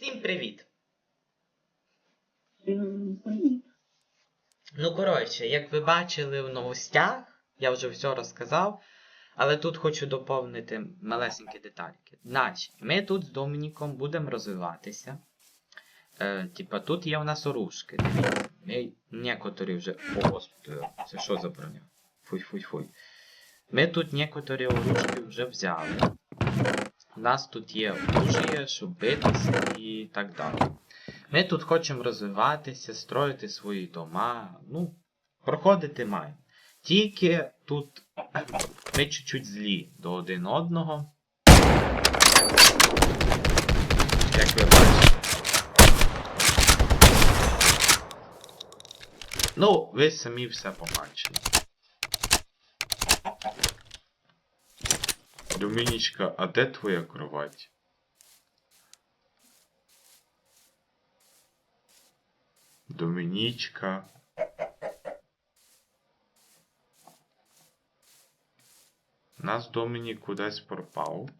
Всім привіт! Ну, коротше, як ви бачили в новостях, я вже все розказав, але тут хочу доповнити малесенькі детальки. Значить, ми тут з Домініком будемо розвиватися. Е, типа, тут є в нас оружки. Ми некоторі вже. О, господи, це що за броня? Фуй-фуй-фуй. Ми тут некоторі оружки вже взяли. У нас тут є оружие, щоб битися і так далі. Ми тут хочемо розвиватися, строїти свої дома, ну, проходити маємо. Тільки тут ми чуть-чуть злі до один одного. Як ви бачите. Ну, ви самі все побачили. Домінічка, а де твоя кровать? Домінічка. Нас Домінік кудись пропав.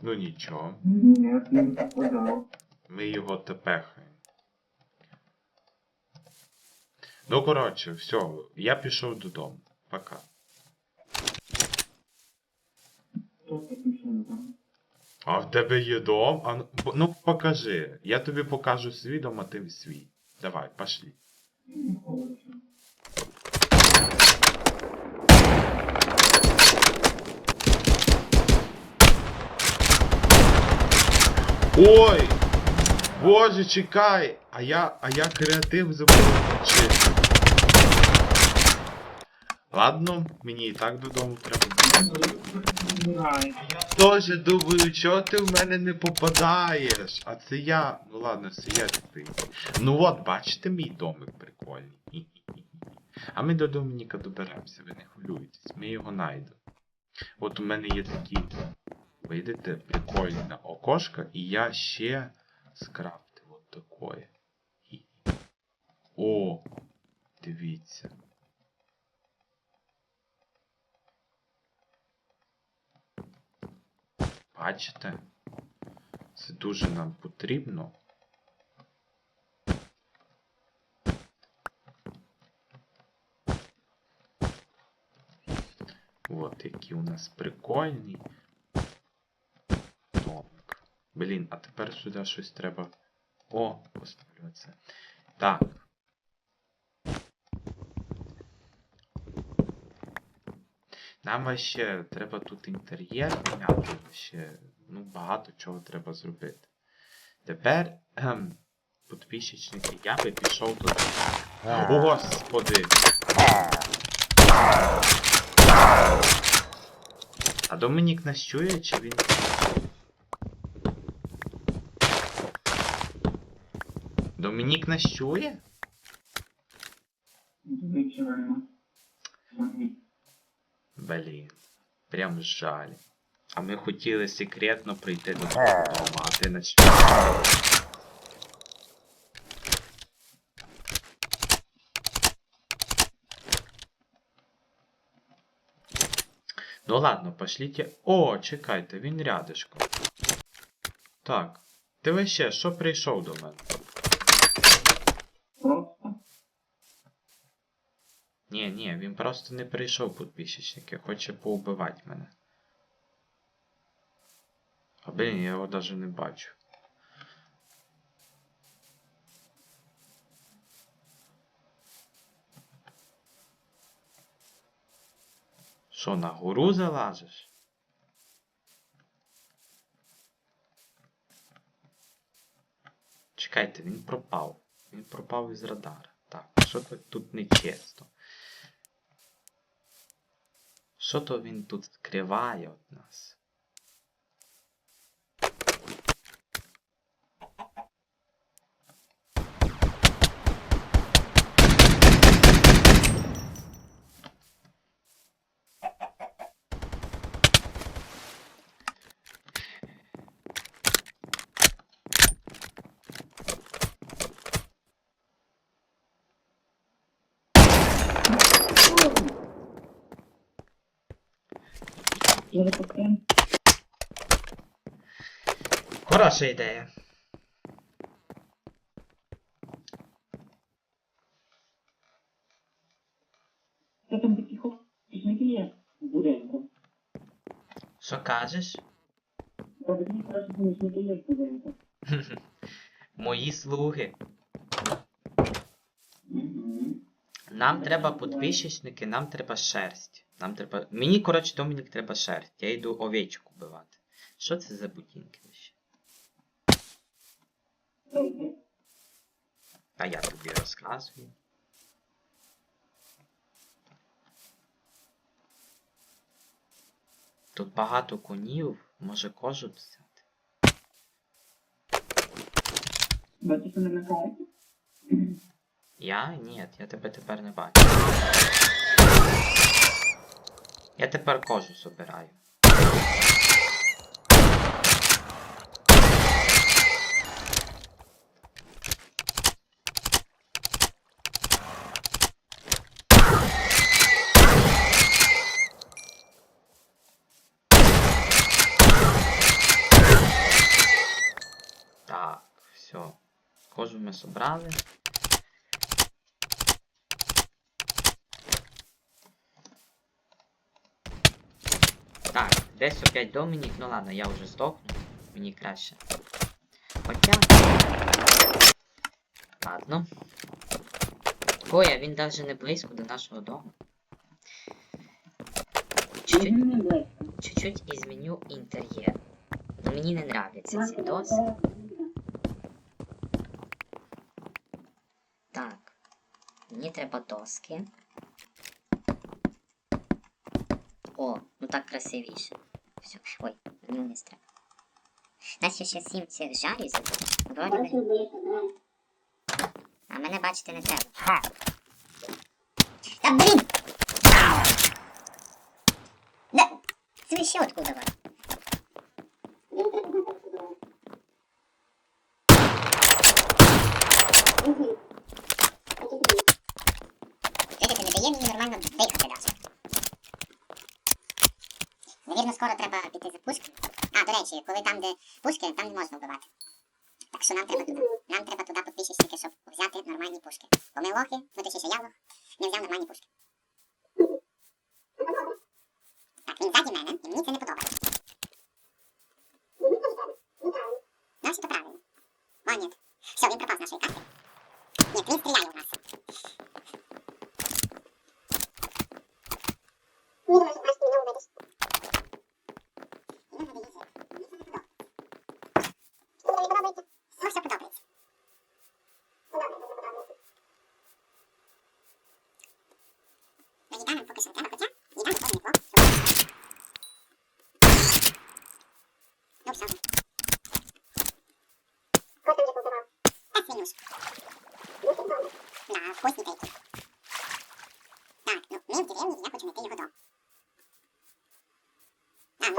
Ну нічого. Ми його тепехаємо. Ну, коротше, все, я пішов додому. Пока. А в тебе є дом? А ну, ну покажи. Я тобі покажу свій дом, а ти свій. Давай, пошли. Ой! Боже, чекай! А я, а я креатив забув вчити. Ладно, мені і так додому треба. Знаю. Тоже думаю, чого ти в мене не попадаєш? А це я. Ну ладно, це я такий. Ну от, бачите, мій домик прикольний. А ми до Домініка доберемося, ви не хвилюйтесь, ми його знайдемо. От у мене є такі, видите, прикольне окошко, і я ще скрафтив от такое. О, дивіться. Бачите? Це дуже нам потрібно. От які у нас прикольні. Домик. Блін, а тепер сюди щось треба. О, поставлю це. Так. Нам вообще треба тут інтер'єр міняти, ще ну, багато чого треба зробити. Тепер, ем, підписчики, я би пішов туди. О, господи! А Домінік нас чує, чи він. Домінік нас чує? Звичайно. Смотри. Блін, прям жаль. А ми хотіли секретно прийти до твого дому, а ти чуєш. Ну ладно, пошліть. О, чекайте, він рядышком. Так. Ти ще, що прийшов до мене? Ні, ні, він просто не прийшов підписчики, хоче поубивати мене. А блін, я його навіть не бачу. Що, на гору залазиш? Чекайте, він пропав. Він пропав із радара. Так, що тут нечесно? Що то він тут скриває від нас? хотіли покрити. Хороша ідея. Та там такі хлопчики є в будинку. Що кажеш? Та такі хлопчики є в будинку. Мої слуги. Нам треба подписчики, нам треба шерсть. Нам треба. Мені, коротше, Домінік треба шерсть. Я йду овечку вбивати. Що це за будинки ще? А я тобі розказую. Тут багато конів, може кожу взяти. Бачиш, не лякається? Я? Ні, я тебе тепер не бачу. Я тепер кожу собираю. Так, все. Кожу ми собрали. Так, десь опять Домінік, ну ладно, я вже здохну. Мені краще. Хоча. Ладно. Ой, а він навіть не близько до нашого дому. Чуть-чуть, изменю інтер'єр. Мені не нравиться ці доски. Так. Мені треба доски. О, ну так красивіше. Все. Ой, мені не треба. Нас ще сім цих жарів Вроді би. А мене бачити не треба. Та блін! Да, це ще откуда вас? Чекайте, не дає мені нормально дихати скоро треба піти за пушки. А, до речі, коли там, де пушки, там не можна вбивати. Так що нам треба туди. Нам треба туди підписчики, щоб взяти нормальні пушки. Бо ми лохи, ну точніше я лох, не взяв нормальні пушки. Так, він ззаді мене, і мені це не подобається. Ну, все правильно. О, ні. Все, він пропав з нашої карти. Ні, він стріляє у нас. Ні, давай, аж ти не увидиш. Ну, дивіться, мені це не подобається. Що тобі не подобається? Ну, все подобається. Подобається, подобається. Ну, їда нам поки що не треба, хоча їда не повинні плохо. Ну, все. Хто там вже побивав? Та свинюш. Да, вкусні пейки. Так, ну, ми в деревні, і я хочу знайти його дом. А, ну,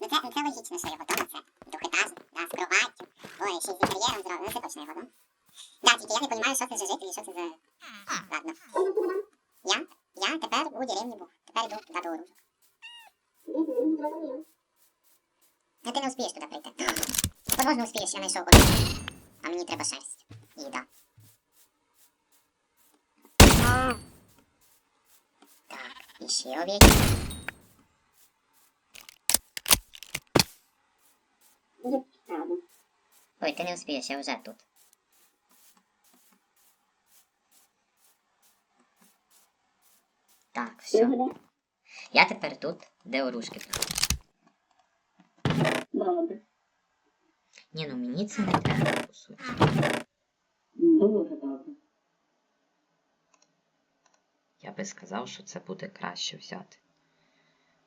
ну це що його дом, це двохетажний, да, з кроваттю. Ой, ще й з інтер'єром зроблено, ну це точно його дом. Да, тільки я не розумію, що це за жителі, що це за... Ладно. Я? Я тепер у деревні був. Тепер йду туди до оружок. Ну ти не успієш туди прийти. Возможно, успієш, я знайшов оружок. А мені треба шерсть. І їда. Так, і ще овечки. Ой, ти не успієш, я вже тут. Так, все. Я тепер тут, де оружки. Добре. Ні, ну мені це не треба, по суті. Дуже добре. Я би сказав, що це буде краще взяти.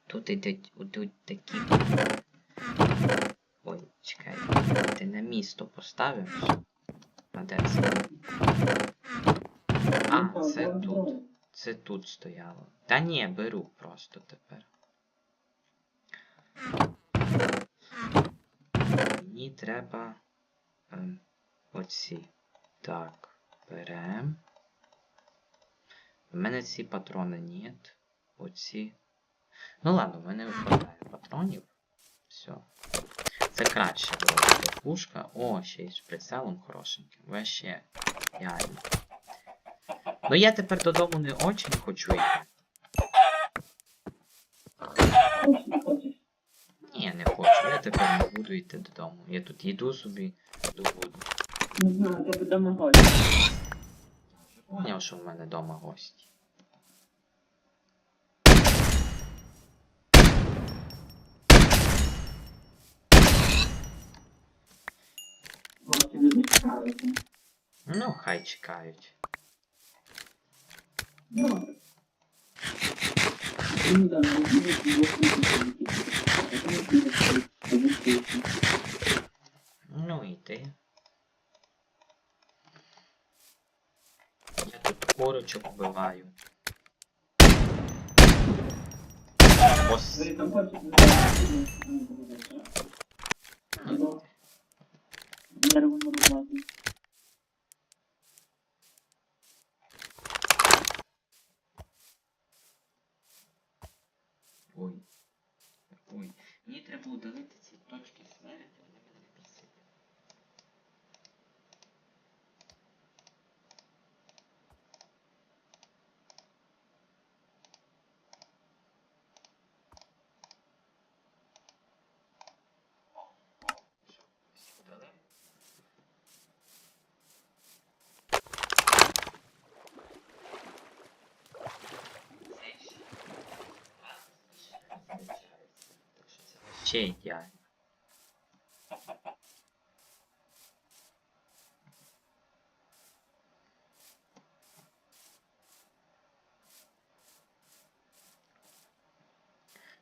Тут ідуть, ідуть такі. Чекай, ти на місто поставив. А де це? А, це тут. Це тут стояло. Та ні, беру просто тепер. Мені треба ем, оці. Так, берем. У мене ці патрони нет. Оці. Ну ладно, в мене вистачає патронів. Це краще було буде пушка. О, ще й з прицелом хорошеньким. Вообще, реально. Ну я тепер додому не очень хочу йти. Точно хочеш. тепер не буду йти додому. Я тут їду собі, добуду. Не знаю, тебе дома гості. Поняв, що в мене вдома гості. Гості не цікавиться. Ну, хай чекають. Добре. Ну да, ну не знаю, Ну і ти. Я тут корочок вбиваю. Ос. Ви там хочете Ну, Дерево не розлазить. Ой. Ой. Мені треба удалити ці точки смерті, вони мене бісять. Ось удалив. Ще ідеально.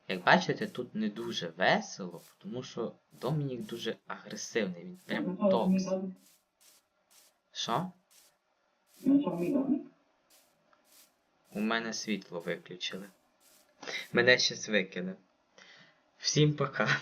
Як бачите, тут не дуже весело, тому що Домінік дуже агресивний, він прям токс. Що? Знайшов мій домик. У мене світло виключили. Мене щас викине. Всім пока.